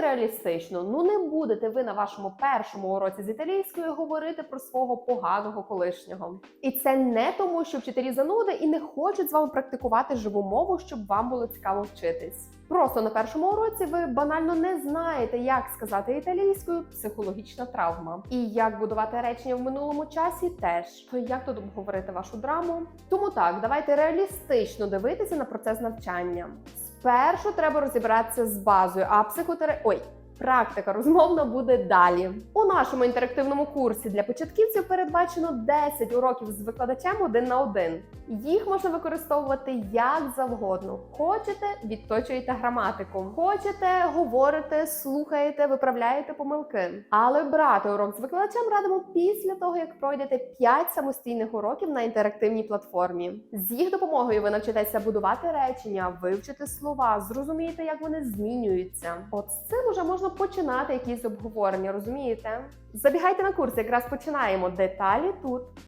реалістично. Ну не будете ви на вашому першому уроці з італійської говорити про свого поганого колишнього. І це не тому, що вчителі зануди і не хочуть з вами практикувати живу мову, щоб вам було цікаво вчитись. Просто на першому уроці ви банально не знаєте, як сказати італійською психологічна травма. І як будувати речення в минулому часі теж. То як тут обговорити вашу драму? Тому так, давайте реалістично дивитися на процес навчання. Спершу треба розібратися з базою, а психотерапія... Ой, Практика розмовна буде далі. У нашому інтерактивному курсі для початківців передбачено 10 уроків з викладачем один на один. Їх можна використовувати як завгодно. Хочете, відточуєте граматику. Хочете, говорите, слухаєте, виправляєте помилки. Але брати урок з викладачем радимо після того, як пройдете 5 самостійних уроків на інтерактивній платформі. З їх допомогою ви навчитеся будувати речення, вивчити слова, зрозумієте, як вони змінюються. От з цим уже починати якісь обговорення, розумієте? Забігайте на курс, якраз починаємо. Деталі тут.